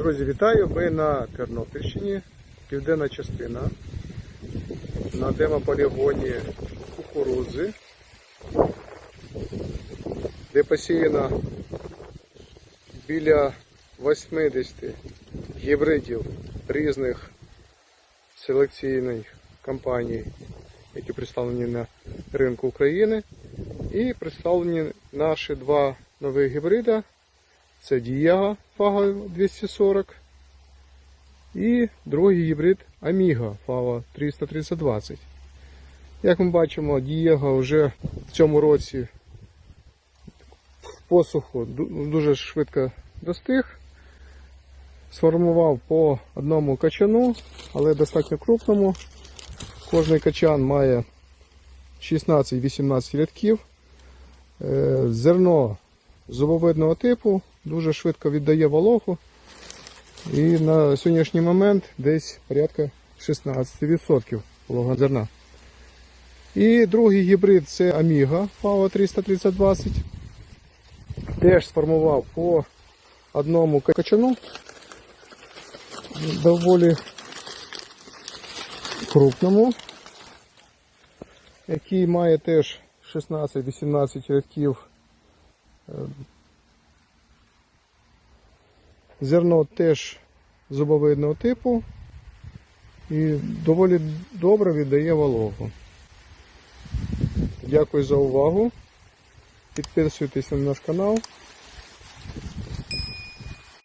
Друзі, вітаю! Ми на Тернопільщині, південна частина, на демополігоні кукурудзи, де посіяно біля 80 гібридів різних селекційних компаній, які представлені на ринку України. І представлені наші два нових гібрида. Це Дієга Фага 240 і другий гібрид Аміга Фава 33020. Як ми бачимо, Дієга вже в цьому році посуху дуже швидко достиг. Сформував по одному качану, але достатньо крупному. Кожний качан має 16-18 рядків. Е, Зерно зубовидного типу, дуже швидко віддає вологу. І на сьогоднішній момент десь порядка 16% волога зерна. І другий гібрид це Amiga FAO 33020. Теж сформував по одному качану. Доволі крупному, який має теж 16-18 рядків Зерно теж зубовидного типу і доволі добре віддає вологу. Дякую за увагу. Підписуйтесь на наш канал.